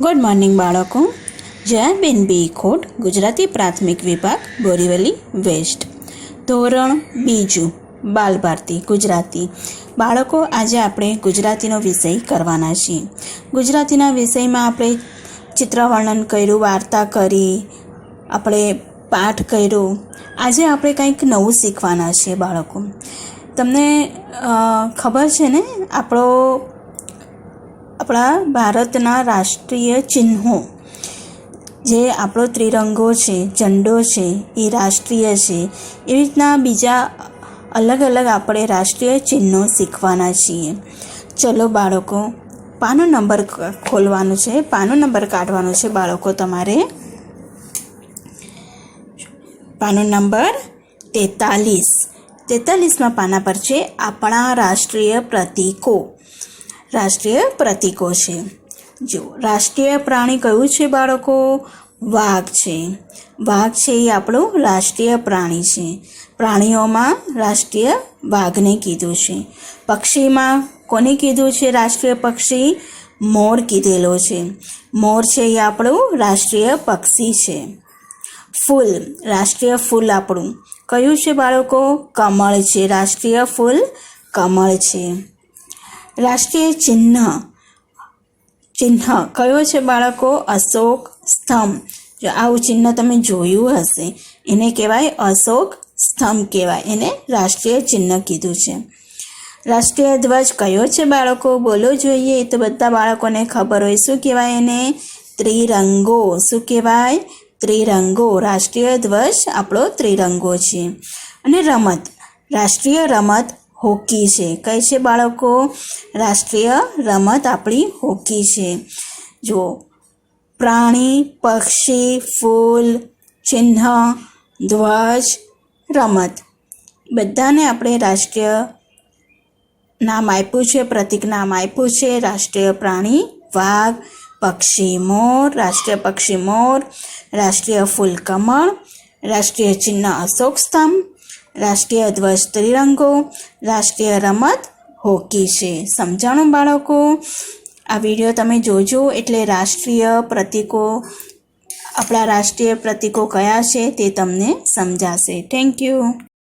Good morning બાળકો. જયાબેન બી ખોટ, ગુજરાતી પ્રાથમિક વિભાગ, બોરીવલી વેસ્ટ. ધોરણ બીજું, બાલભારતી, ગુજરાતી. બાળકો, આજે આપણે ગુજરાતીનો વિષય કરવાના છીએ. ગુજરાતીના વિષયમાં આપણે ચિત્ર વર્ણન કર્યું, વાર્તા કરી, આપણે પાઠ કર્યો. આજે આપણે કંઈક નવું શીખવાના છીએ બાળકો. તમને ખબર છે ને, આપણો આપણા ભારતના રાષ્ટ્રીય ચિહ્નો. જે આપણો ત્રિરંગો છે, ઝંડો છે, એ રાષ્ટ્રીય છે. એવી રીતના બીજા અલગ અલગ આપણે રાષ્ટ્રીય ચિહ્નો શીખવાના છીએ. ચલો બાળકો, પાનો નંબર ખોલવાનો છે, પાનો નંબર કાઢવાનો છે બાળકો તમારે. પાનો નંબર તેતાલીસ. તેતાલીસમાં પાના પર છે, આપણા રાષ્ટ્રીય પ્રતીકો. રાષ્ટ્રીય પ્રતીકો છે. જો રાષ્ટ્રીય પ્રાણી કયું છે બાળકો? વાઘ છે. વાઘ છે એ આપણું રાષ્ટ્રીય પ્રાણી છે. પ્રાણીઓમાં રાષ્ટ્રીય વાઘને કીધું છે. પક્ષીમાં કોને કીધું છે રાષ્ટ્રીય પક્ષી? મોર કીધેલો છે. મોર છે એ આપણું રાષ્ટ્રીય પક્ષી છે. ફૂલ, રાષ્ટ્રીય ફૂલ આપણું. કયું છે બાળકો? કમળ છે. રાષ્ટ્રીય ફૂલ કમળ છે. રાષ્ટ્રીય ચિહ્ન. ચિહ્ન. કયો છે બાળકો? અશોક સ્તંભ. આવું ચિહ્ન તમે જોયું હશે, એને કહેવાય અશોક સ્તંભ કહેવાય. એને રાષ્ટ્રીય ચિહ્ન કીધું છે. રાષ્ટ્રીય ધ્વજ કયો છે બાળકો? બોલો જોઈએ. એ તો બધા બાળકોને ખબર હોય. શું કહેવાય એને? ત્રિરંગો. શું કહેવાય? ત્રિરંગો. રાષ્ટ્રીય ધ્વજ આપણો ત્રિરંગો છે. અને રમત. રાષ્ટ્રીય રમત હોકી છે. કઈ છે બાળકો? રાષ્ટ્રીય રમત આપણી હોકી છે. જો પ્રાણી, પક્ષી, ફૂલ, ચિહ્ન, ધ્વજ, રમત. બધાને આપણે રાષ્ટ્રીય નામ આપ્યું છે, પ્રતિક નામ આપ્યું છે. રાષ્ટ્રીય પ્રાણી, વાઘ, પક્ષી, મોર, રાષ્ટ્રીય પક્ષી, મોર, રાષ્ટ્રીય ફૂલ કમળ રાષ્ટ્રીય ચિહ્ન અશોક સ્તંભ રાષ્ટ્રીય ધ્વજ ત્રિરંગો, રાષ્ટ્રીય રમત, હોકી છે. સમજાણું બાળકો? આ વીડિયો તમે જોજો એટલે રાષ્ટ્રીય પ્રતીકો, આપણા રાષ્ટ્રીય પ્રતીકો કયા છે તે તમને સમજાશે. Thank you